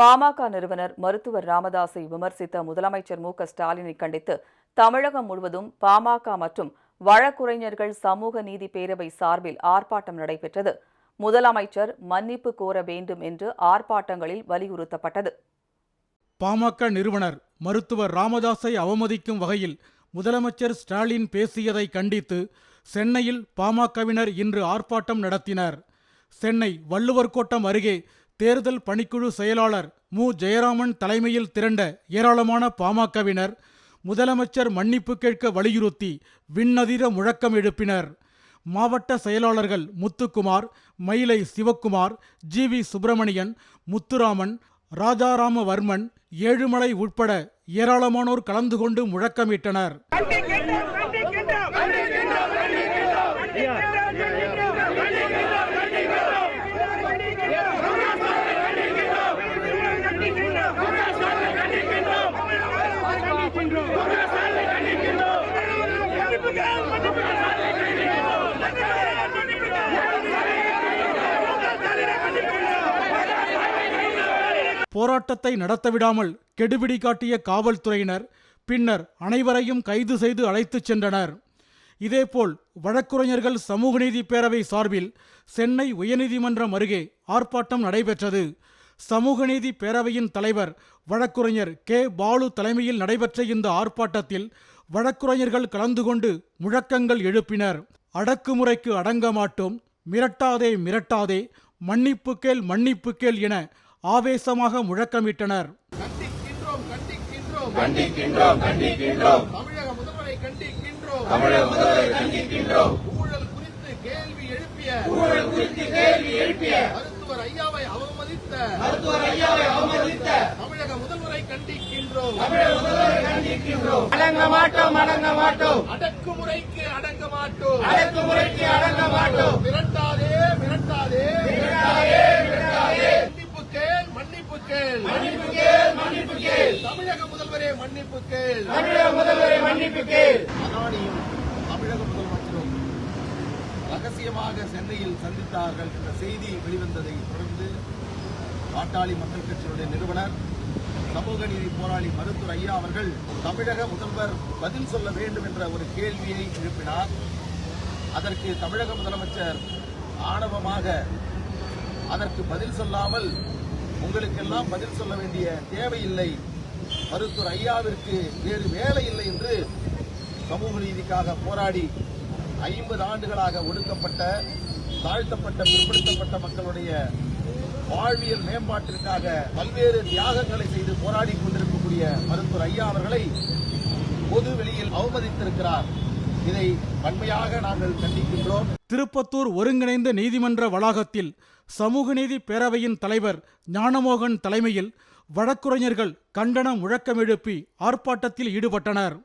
பாமக நிறுவனர் மருத்துவர் ராமதாஸை விமர்சித்த முதலமைச்சர் மு க ஸ்டாலினை கண்டித்து தமிழகம் முழுவதும் பாமக மற்றும் வழக்குரைஞர்கள் சமூக நீதி பேரவை சார்பில் ஆர்ப்பாட்டம் நடைபெற்றது. முதலமைச்சர் மன்னிப்பு கோர வேண்டும் என்று ஆர்ப்பாட்டங்களில் வலியுறுத்தப்பட்டது. பாமக நிறுவனர் மருத்துவர் ராமதாஸை அவமதிக்கும் வகையில் முதலமைச்சர் ஸ்டாலின் பேசியதை கண்டித்து சென்னையில் பாமகவினர் இன்று ஆர்ப்பாட்டம் நடத்தினர். சென்னை வள்ளுவர் கோட்டம் அருகே தேர்தல் பணிக்குழு செயலாளர் மு. ஜெயராமன் தலைமையில் திரண்ட ஏராளமான பாமகவினர் முதலமைச்சர் மன்னிப்பு கேட்க வலியுறுத்தி விண்ணதிர முழக்கம் எழுப்பினர். மாவட்ட செயலாளர்கள் முத்துக்குமார் மயிலை சிவக்குமார் ஜி. வி. சுப்பிரமணியன் முத்துராமன் ராஜாராமவர்மன் ஏழுமலை உட்பட ஏராளமானோர் கலந்து கொண்டு முழக்கமிட்டனர். போராட்டத்தை நடத்தவிடாமல் கெடுபிடி காட்டிய காவல்துறையினர் பின்னர் அனைவரையும் கைது செய்து அழைத்துச் சென்றனர். இதேபோல் வழக்குரைஞர்கள் சமூக நீதி பேரவை சார்பில் சென்னை உயர்நீதிமன்றம் அருகே ஆர்ப்பாட்டம் நடைபெற்றது. சமூக நீதி பேரவையின் தலைவர் வழக்குரைஞர் கே. பாலு தலைமையில் நடைபெற்ற இந்த ஆர்ப்பாட்டத்தில் வழக்குரைஞர்கள் கலந்து கொண்டு முழக்கங்கள் எழுப்பினர். அடக்குமுறைக்கு அடங்க மாட்டோம் மிரட்டாதே மிரட்டாதே மன்னிப்பு கேள் மன்னிப்பு கேள் என ஆவேசமாக முழக்கமிட்டனர். கண்டிக்கின்றோம் கண்டிக்கின்றோம். கண்டிக்கின்றோம் கண்டிக்கின்றோம். தமிழக முதல்வரை கண்டிக்கின்றோம். தமிழக முதல்வரை கண்டிக்கின்றோம். ஊழல் குறித்து கேள்வி எழுப்பிய ஊழல் குறித்து கேள்வி எழுப்பிய மருத்துவர் ஐயாவை அவமதித்த மருத்துவர் ஐயாவை அவமதித்த தமிழக முதல்வரை கண்டிக்கின்றோம். தமிழக முதல்வரை கண்டிக்கின்றோம். அடங்க மாட்டோம் அடங்க மாட்டோம். அடக்குமுறைக்கு அடங்க மாட்டோம். அடக்குமுறைக்கு அடங்க மாட்டோம். மிரட்டாதே மிரட்டாதே. மிரட்டாதே கேள் மன்னிப்பு கேள் மன்னிப்பு கேள் தமிழக முதல்வரே மன்னிப்பு கேள் தமிழக முதல்வரை மன்னிப்பு கேள் அதானியும் தமிழக முதலமைச்சரும் ரகசியமாக சென்னையில் சந்தித்தார்கள் என்ற செய்தி வெளிவந்ததை தொடர்ந்து பாட்டாளி மக்கள் கட்சியுடைய நிறுவனர் சமூக நீதி போராளி மருத்துவர் ஐயா அவர்கள் தமிழக முதல்வர் பதில் சொல்ல வேண்டும் என்ற ஒரு கேள்வியை எழுப்பினார். அதற்கு தமிழக முதலமைச்சர் ஆணவமாக அதற்கு பதில் சொல்லாமல் உங்களுக்கெல்லாம் பதில் சொல்ல வேண்டிய தேவையில்லை. மருத்துவர் ஐயாவிற்கு வேறு வேலை இல்லை என்று சமூக நீதிக்காக போராடி ஐம்பது ஆண்டுகளாக ஒடுக்கப்பட்ட தாழ்த்தப்பட்ட பிற்படுத்தப்பட்ட மக்களுடைய வாழ்வியல் மேம்பாட்டிற்காக பல்வேறு தியாகங்களை செய்து போராடி கொண்டிருக்கக்கூடிய மருத்துவர் ஐயா அவர்களை பொது வெளியில் அவமதித்திருக்கிறார். இதை வன்மையாக நாங்கள் கண்டிக்கின்றோம். திருப்பத்தூர் ஒருங்கிணைந்த நீதிமன்ற வளாகத்தில் சமூக நீதி பேரவையின் தலைவர் ஞானமோகன் தலைமையில் வழக்குரைஞர்கள் கண்டன முழக்கம் எழுப்பி ஆர்ப்பாட்டத்தில் ஈடுபட்டனர்.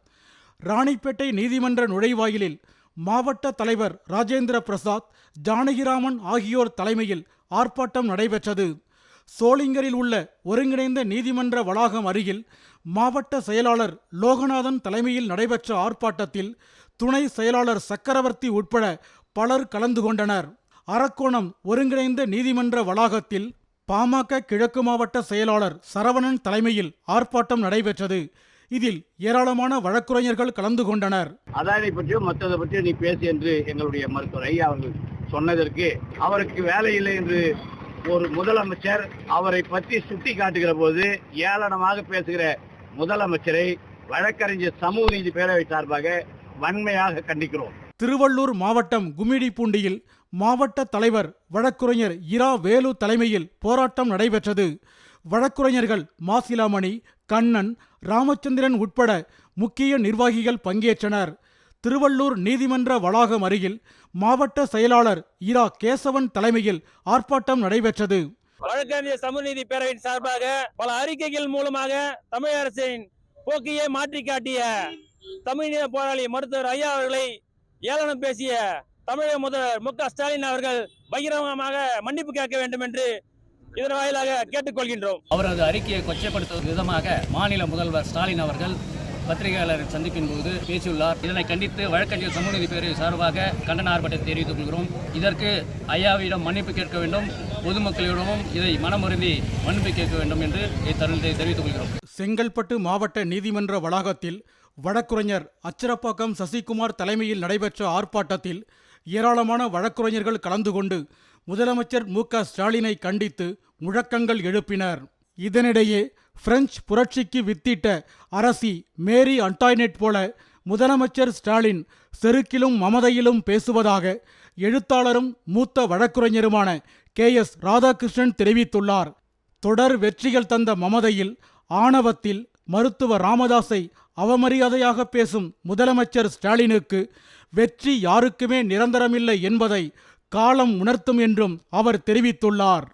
ராணிப்பேட்டை நீதிமன்ற நுழைவாயிலில் மாவட்ட தலைவர் ராஜேந்திர பிரசாத் ஜானகிராமன் ஆகியோர் தலைமையில் ஆர்ப்பாட்டம் நடைபெற்றது. சோளிங்கரில் உள்ள ஒருங்கிணைந்த நீதிமன்ற வளாகம் அருகில் மாவட்ட செயலாளர் லோகநாதன் தலைமையில் நடைபெற்ற ஆர்ப்பாட்டத்தில் துணை செயலாளர் சக்கரவர்த்தி உட்பட பலர் கலந்து கொண்டனர். அரக்கோணம் ஒருங்கிணைந்த நீதிமன்ற வளாகத்தில் பாமக கிழக்கு மாவட்ட செயலாளர் சரவணன் தலைமையில் ஆர்ப்பாட்டம் நடைபெற்றது. இதில் ஏராளமான வழக்குரைஞர்கள் கலந்து கொண்டனர். அதானை பற்றியும் மற்றதை பற்றி நீ பேசு என்று எங்களுடைய மருத்துவர் ஐயா அவர்கள் சொன்னதற்கு அவருக்கு வேலை இல்லை என்று ஒரு முதலமைச்சர் அவரை பற்றி சுட்டி காட்டுகிற போது ஏளனமாக பேசுகிற முதலமைச்சரை வழக்கறிஞர் சமூக நீதி பேரவை சார்பாக வன்மையாக கண்டிக்கிறோம். திருவள்ளூர் மாவட்டம் கும்மிடிப்பூண்டியில் மாவட்ட தலைவர் வழக்குரைஞர் இரா வேலு தலைமையில் போராட்டம் நடைபெற்றது. வழக்குரைஞர்கள் மாசிலாமணி கண்ணன் ராமச்சந்திரன் உட்பட முக்கிய நிர்வாகிகள் பங்கேற்றனர். திருவள்ளூர் நீதிமன்ற வளாகம் அருகில் மாவட்ட செயலாளர் இரா கேசவன் தலைமையில் ஆர்ப்பாட்டம் நடைபெற்றது. வழக்கறிஞர் சமூக நீதி பேரவையின் சார்பாக பல அறிக்கைகள் மூலமாக தமிழக அரசின் போக்கையே மாற்றி காட்டிய தமிழ் போராளி மருத்துவர் ஐயா அவர்களை ஏளனம் பேசிய தமிழக முதல்வர் மு க ஸ்டாலின் அவர்கள் பகிரங்கமாக மன்னிப்பு கேட்க வேண்டும் என்று இதன் வாயிலாக கேட்டுக்கொள்கின்றோம். அவரது அறிக்கையை கொச்சைப்படுத்தும் விதமாக மாநில முதல்வர் ஸ்டாலின் அவர்கள் பத்திரிகையாளர் சந்திப்பின் போது பேசியுள்ளார். இதனை கண்டித்து வழக்கறிஞர் சமூக நீதி பேரவை சார்பாக கண்டன ஆர்ப்பாட்டத்தை தெரிவித்துக் கொள்கிறோம். இதற்கு ஐயாவிடம் மன்னிப்பு கேட்க வேண்டும். பொதுமக்களிடமும் இதை மனமுருந்தி மன்னிப்பு கேட்க வேண்டும் என்று இத்தருணத்தை தெரிவித்துக் கொள்கிறோம். செங்கல்பட்டு மாவட்ட நீதிமன்ற வளாகத்தில் வழக்குரைஞர் அச்சிரப்பாக்கம் சசிகுமார் தலைமையில் நடைபெற்ற ஆர்ப்பாட்டத்தில் ஏராளமான வழக்குரைஞர்கள் கலந்து கொண்டு முதலமைச்சர் மு க ஸ்டாலினை கண்டித்து முழக்கங்கள் எழுப்பினர். இதனிடையே பிரெஞ்சு புரட்சிக்கு வித்திட்ட அரசி மேரி அண்டாய்னெட் போல முதலமைச்சர் ஸ்டாலின் செருக்கிலும் மமதையிலும் பேசுவதாக எழுத்தாளரும் மூத்த வழக்குரைஞருமான கே எஸ் ராதாகிருஷ்ணன் தெரிவித்துள்ளார். தொடர் வெற்றிகள் தந்த மமதையில் ஆணவத்தில் மருத்துவர் ராமதாஸை அவமரியாதையாக பேசும் முதலமைச்சர் ஸ்டாலினுக்கு வெற்றி யாருக்குமே நிரந்தரமில்லை என்பதை காலம் உணர்த்தும் என்றும் அவர் தெரிவித்துள்ளார்.